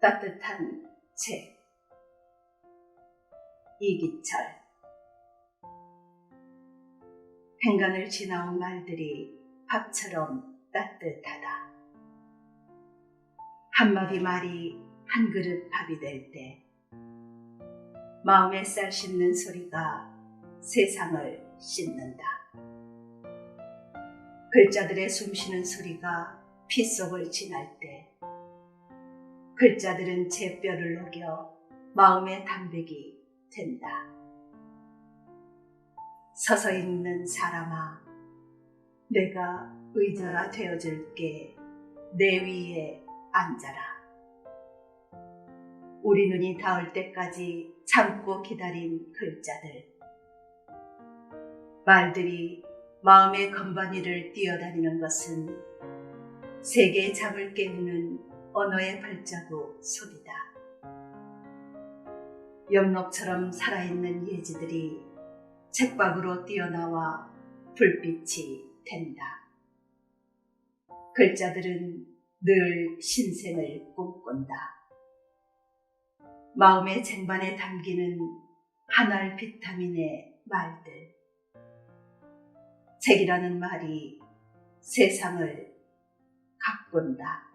따뜻한 책 이기철 행간을 지나온 말들이 밥처럼 따뜻하다. 한마디 말이 한 그릇 밥이 될 때 마음의 쌀 씹는 소리가 세상을 씻는다. 글자들의 숨쉬는 소리가 피 속을 지날 때 글자들은 제 뼈를 녹여 마음의 담백이 된다. 서서 있는 사람아, 내가 의자가 되어줄게 내 위에 앉아라. 우리 눈이 닿을 때까지 참고 기다린 글자들. 말들이 마음의 건반위를 뛰어다니는 것은 세계의 잠을 깨우는 언어의 발자국 소리다. 영록처럼 살아있는 예지들이 책박으로 뛰어나와 불빛이 된다. 글자들은 늘 신생을 꿈꾼다. 마음의 쟁반에 담기는 한알 비타민의 말들. 책이라는 말이 세상을 가꾼다.